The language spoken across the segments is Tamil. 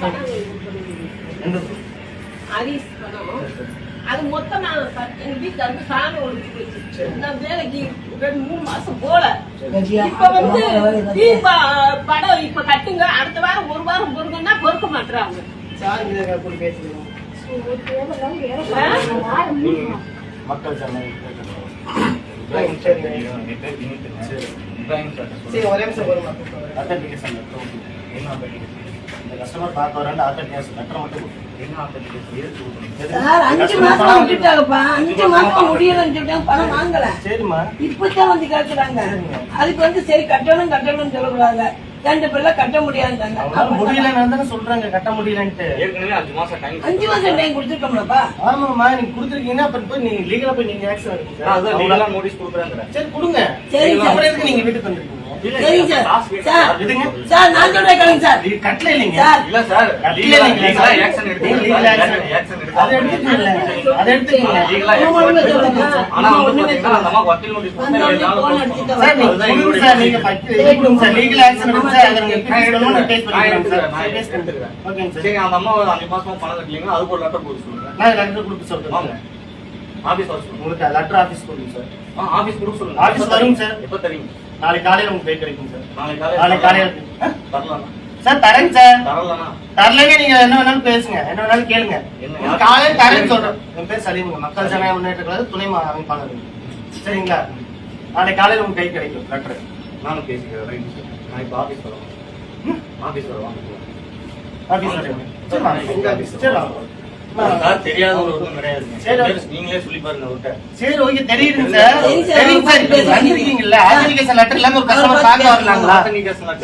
பணம் அது மொத்தம் நான் எங்க வீட்டுக்காரருக்கு சாமி ஒழிச்சு போச்சு நான் வேலைக்கு ரெண்டு மூணு மாசம் போல. இப்ப வந்து தீப படம் இப்ப கட்டுங்க. அடுத்த வாரம் ஒரு வாரம் பொறுங்கன்னா பொறுக்க பேசுகிறோம் மக்கள் சரி. சரி ஒரே நிமிஷம் போடுமா அத்தன்டிகேஷன் என்ன கஸ்டமர் பார்க்க வரேன் அத்தன்டிகேஷன் லெட்டர் மட்டும். என்ன கொடுக்கணும்? அஞ்சு மாசம் விட்டுட்டாங்கப்பா அஞ்சு மாசம் முடியலன்னு சொல்லிட்டாங்க பணம் வாங்கல. சரிம்மா. இப்பதான் வந்து கேட்கறாங்க அதுக்கு வந்து சரி கட்டணும் கட்டணும்னு சொல்லக்கூடாது ரெண்டு பிள்ளை கட்ட முடியாதுங்க முடியலன்னு தானே சொல்றாங்க கட்ட முடியலன்ட்டு. ஏற்கனவே அஞ்சு மாசம் டைம் அஞ்சு மாசம் டைம் கொடுத்துட்டோம்லப்பா ஆமாம்மா நீங்க கொடுத்துருக்கீங்கன்னா அப்புறம் போய் நீங்க லீகலா போய் நீங்க ஆக்ஷன் அதான் சார் லீகலா நோட்டீஸ் கொடுக்குறாங்க சரி கொடுங்க. சரி. அப்புறம் நீங்க வீட்டுக்கு வந்துருக்கீங்க? சார் நான் சொல்றேன் கேளுங்க சார். கட்டல இல்லைங்க. சார். இல்ல சார் கட்டல லீகலா இல்லைங்க. லீகலா சார். ஆக்ஷன் நீங்க legal action எடுத்து ஆக்ஷன் அதை எடுத்துக்கல அதை எடுத்துக்கல லீகலா சொல்லுங்க. ஆனா வந்து பாத்தீங்கன்னா அந்த அம்மா வக்கீல் நோட்டீஸ் அடிச்சுட்டு சார் நீங்க சார் நீங்க சார் லீகல் எடுத்து சார். நீங்க நான் நான் பண்ணிக்கிறேன் எடுத்துக்கிறேன். சார். நான் பண்ணிக்கிறேன். சார். சரி அந்த அம்மா அஞ்சு மாசமா பணம் கட்டலீங்கன்னா அதுக்கு ஒரு லெட்டர் கொடுக்க சொல்லுங்க. நான் லெட்டர் கொடுக்க சொல்றேன் ஆபீஸ் உங்களுக்கு லெட்டர் ஆபீஸ் கொடுங்க சார். ஆ ஆபீஸ் கொடுக்க சொல்லுங்க. ஆபீஸ் தரீங்க? சார். எப்ப தரீங்க? நாளைக்கு காலையில உங்களுக்கு பை கிடைக்கும் சார் நாளைக்கு நாளைக்கு காலையில? தரலாம். சார் தரேங்க சார் தரலைங்க நீங்க என்ன வேணாலும் பேசுங்க. என்ன வேணாலும் கேளுங்க. காலையில தரேன்னு சொல்றேன். என் பேர் சலீமுங்க. மக்கள் ஜனநாயக முன்னேற்ற கழக துணை அமைப்பாளர். சரிங்களா? நாளைக்கு காலையில உங்களுக்கு கை கிடைக்கும். லெட்டர் நானும் பேசிக்கிறேன். நான் இப்போ ஆபீஸ் வரேன் ஆபீஸ் வரேன் ஆபீஸ் வரேங்க சரி வாங்க? உங்க ஆபீஸ் சரி சார் தெரியாத ஒரு ஒன்றும் கிடையாதுங்க சரி. நீங்களே சொல்லி பாருங்க அவர்கிட்ட. சரி ஓகே இப்ப வந்திருக்கீங்கல்ல லெட்டர் இல்லாம ஒரு கஸ்டமர் பார்க்க வரலாங்களா? பார்த்து பேசுங்க.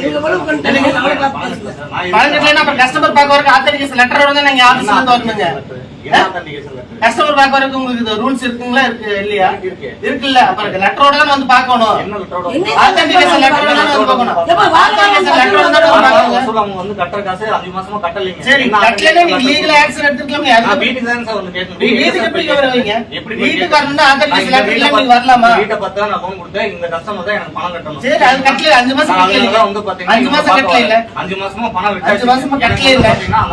பதினெட்டுல அப்புறம் கஸ்டமர் பார்க்க வரக்கு ஆத்தரிகேஷன் லெட்டரோட தான் நீங்க ஆபீஸ்ல இருந்து வரணுங்க. கஸ்டமர் பார்க்க வரக்கு உங்களுக்கு ரூல்ஸ் இருக்குங்களா? இருக்கு இல்லையா? இருக்கு. இருக்குல்ல. அப்புறம் லெட்டரோட தான் வந்து பார்க்கணும். என்ன லெட்டரோட வந்து பார்க்கணும்? ஏப்பா, வாங்க, வாங்க, Authentication letter வந்து கட்டுற காசு அஞ்சு மாசமா கட்டலைங்க. சரி என்ன கட்டலன்னா நீங்க லீகல் ஆக்ஷன் எடுத்துக்கலாம் நான் வீட்டுக்கு தான் சார் வந்து கேட்கணும். நீ வீட்டுக்கு எப்படி வருவீங்க? எப்படி வீட்டுக்கு வரணும்னா இந்த letter வீட்டை இல்லாம நீங்க வரலாமா? வீட்டை பார்த்து தான் நான் phone கொடுத்தேன். இந்த customer தான் எனக்கு பணம் கட்டணும். சரி அது கட்டல. அஞ்சு மாசம் கட்டல. வந்து பாத்தீங்கன்னா அஞ்சு மாசம் கட்டல இல்ல. அஞ்சு மாசமா பணம் விட்டாச்சு. அஞ்சு மாசமா கட்டல இல்ல.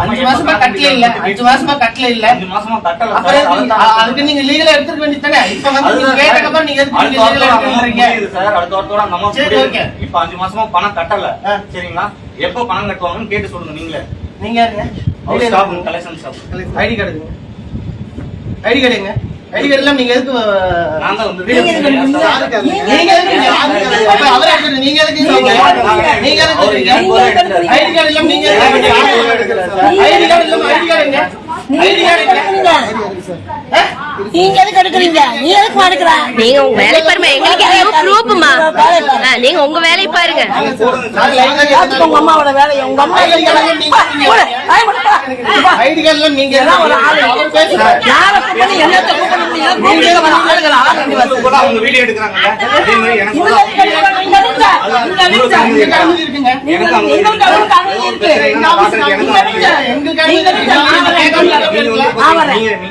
அஞ்சு மாசமா கட்டல இல்ல. அஞ்சு மாசமா கட்டல இல்ல. அஞ்சு மாசமா அ- அதுக்கு நீங்க லீகலா எடுத்துக்க வேண்டியதானே இப்ப வந்து நீங்க கேட்டதுக்கு. அப்புறம் நீங்க எதுக்கு லீகலா எடுத்துக்கிறீங்க சார். அடுத்த வாரத்தோட அந்த. ஓகே. இப்ப அஞ்சு மாசமா பணம் கட்டல. சரிங்களா? எப்ப பணம் கட்டுவாங்கன்னு கேட்டு சொல்லுங்க நீங்களே. நீங்க யாருங்க staff collection. Staff ID card ID கார்டுங்க ID card எல்லாம் நீங்க எதுக்கு நான் தான் வந்து நீங்க எதுக்கு எதுக்கு அவரை எடுத்துட்டு நீங்க எதுக்கு நீங்க எதுக்கு ஐடி கார்டு இல்லாம நீங்க? ஐடி கார்டு ஐடி கார்டுங்க எடுக்கிறீங்க. நீங்க எதுக்கு எடுக்கிறீங்க நீ எதுக்கு எடுக்கிற நீங்க உங்க வேலை பாருங்க எங்களுக்கு எதையோ ப்ரூஃப்மா நீங்க உங்க வேலையை பாருங்க. உங்க அம்மாவோட வேலையை உங்க அம்மா நீங்க அவங்க வீடியோ எடுக்கிறாங்க?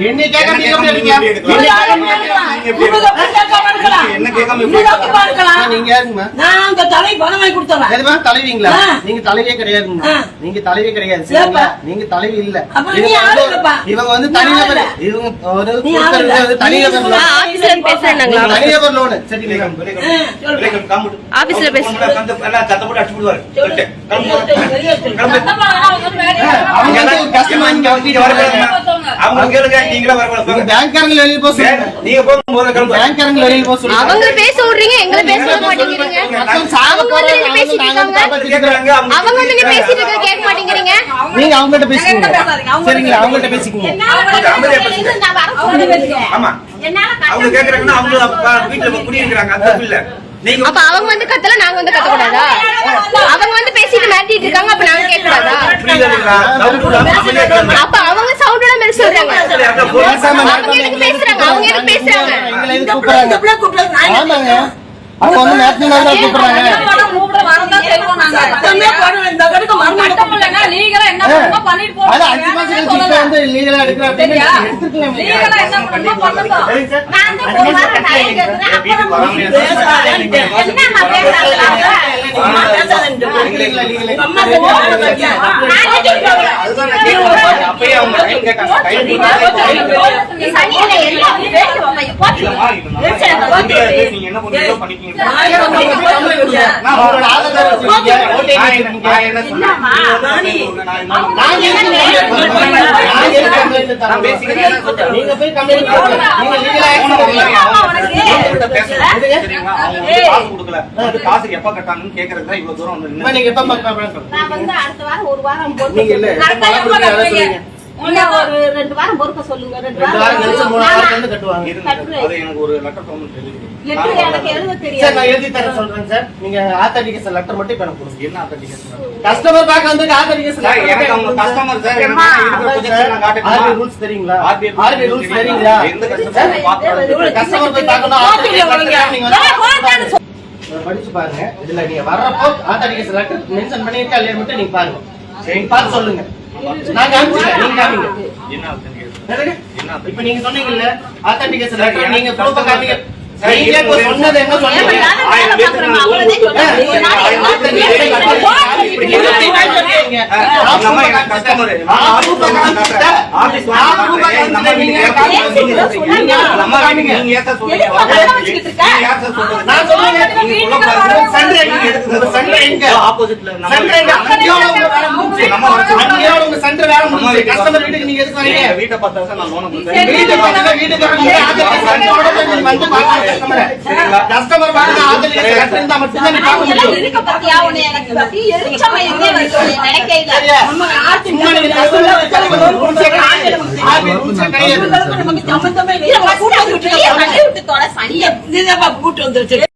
என்னை கேட்காம நீங்க. நீங்க யாருங்கம்மா? நான் அந்த தலை பணம் வாங்கி கொடுத்தவன். எதுமா தலைவிங்களா ஆ. நீங்க தலைவியே கிடையாதுங்க. நீங்க தலைவி கிடையாது. நீங்க தலைவி இல்ல. இவங்க வந்து- தனிநபர். இவங்க ஒரு. வந்து தனிநபர் தனிநபர் லோனு. சரி நீங்க ஆபீஸ்ல. அவங்க பேங்க்காரங்க வெளிய போக சொல்லுங்க பேங்க்காரங்க வெளிய போக சொல்லுங்க அவங்க பேச விடுறீங்க எங்களை பேச விட மாட்டேங்கிறீங்க. அவங்க வந்து பேசிட்டு இருக்காங்க. அவங்க வந்து நின்னு பேசிட்டு இருக்க கேட்க மாட்டேங்கிறீங்க. நீங்க பேசிக்கீங்க. சரிங்களா அவங்ககிட்ட பேசிக்கீங்க. ஆமா. அவங்க கேக்குறாங்கன்னா அவங்க அப்பா வீட்டுல குடியிருக்கிறாங்க. அந்த தப்பு இல்ல நீங்க அப்ப அவங்க வந்து கத்தல நாங்க வந்து கத்த கூடாதா? அவங்க வந்து பேசிட்டு மிரட்டிட்டு இருக்காங்க அப்ப நாங்க கேட்க கூடாதா. அப்ப மேல சொல்றாங்க. அவங்க எதுக்கு பேசுறாங்க. அவங்க பேசுறாங்க. ஆமாங்க. வந்து நேஷனல் கூப்பிடுறாங்க. என்ன நீங்க போய் பண்ணுங்க. நீங்க legal action சரிங்களா? அவங்க வந்து காசு கொடுக்கல. வந்து காசு எப்ப கட்டாங்கன்னு தான் இவ்வளவு தூரம் வந்து. நீங்க எப்ப பா- பா- பா- நான் வந்து அடுத்த வாரம் ஒரு வாரம் பொறுக்க நீங்க இல்ல, ஒரு ரெண்டு வாரம் பொறுக்க சொல்லுங்க ரெண்டு ரெண்டு வாரம் கழிச்சு மூணு வாரம் கட்டுவாங்க. இருங்க சார். அது எனக்கு ஒரு லெட்டர் ஃபார்ம் தெரியுது. லெட்டர் நான் எனக்கு எழுத சார், நான் எழுதி தெரியாது தரேன் சொல்றேன் சார். நீங்க authentication letter மட்டும் இப்ப எனக்கு கொடுங்க. என்ன authentication? கஸ்டமர் பார்க்க வந்து சார், letter எனக்கு அவங்க சார். நான் rules தெரியுங்களா? RBI RBI rules தெரியுங்களா? எந்த போய் பார்க்கணும், நீங்க வந்து இதை படிச்சு பாருங்க இதுல நீங்க வர்றப்போ authentication letter mention பண்ணிருக்கா இல்லையா மட்டும் நீங்க பாருங்க நீங்க பார்த்து சொல்லுங்க நான் நீங்க காமிங்க. என்ன இப்ப நீங்க சொன்னீங்கல்ல letter நீங்க காமிங்க சொன்னது என்ன வீட்டை பார்த்தா நான் லோனை வீட்டுக்கு வந்து நீங்க வந்து பார்க்கணும் customer அ. customer பார்க்க முடியும். இருக்க பத்தியா உன்னை எனக்கு பத்தி எரிச்சமா எங்கே வருது கிடையாது. சம்பந்தமே இல்லை விட்டு தொலை சனியை கூட்டு வந்துருச்சு